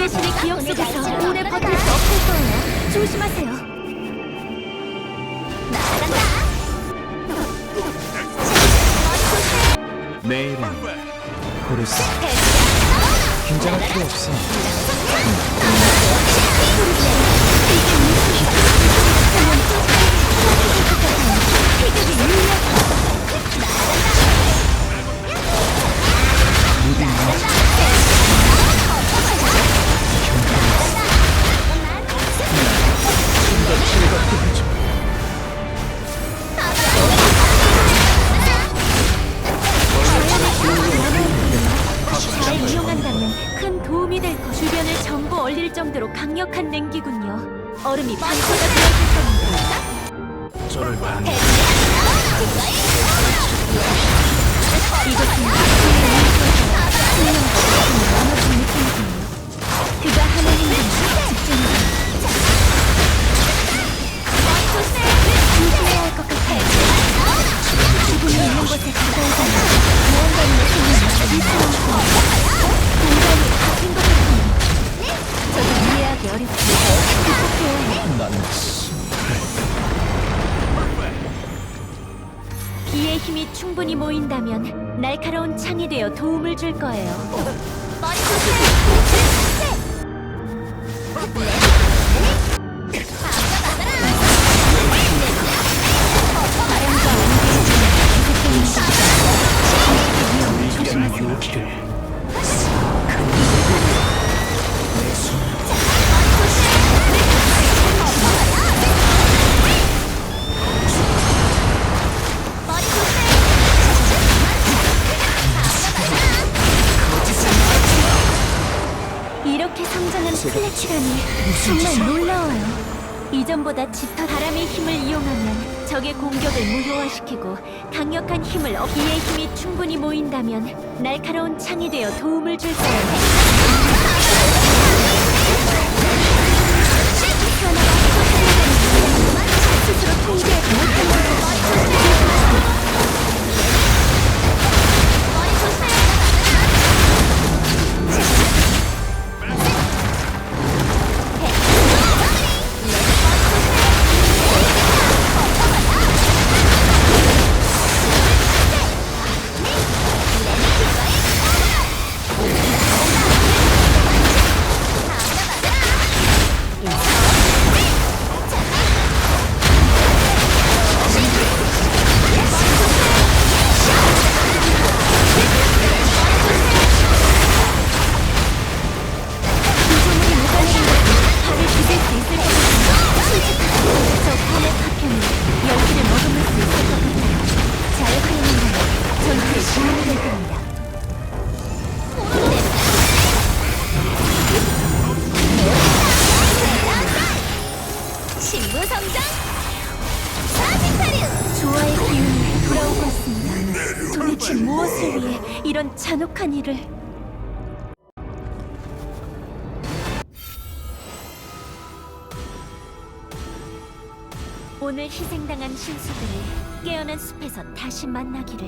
계신의 기억 속에서 오래 버틸 수 없을 거예요. 조심하세요. 내 이름 호르스 긴장할 필요 없어 잘 이용한다면 큰 도움이 될 것. 주변을 전부 얼릴 정도로 강력한 냉기군요. 얼음이 방패가 되어줄 겁니다. 저를 반 이것은 힘이 충분히 모인다면 날카로운 창이 되어 도움을 줄 거예요. 머리 이런 유기를 이렇게 플래치라니 정말 놀라워요. 이전보다 짙어 바람의 힘을 이용하면 적의 공격을 무효화시키고 강력한 힘을 얻 비의 힘이 충분히 모인다면 날카로운 창이 되어 도움을 줄 거예 성장 사지타류 조화의 기운이 돌아오고 있습니다. 도대체 무엇을 위해 이런 잔혹한 일을? 오늘 희생당한 신수들을 깨어난 숲에서 다시 만나기를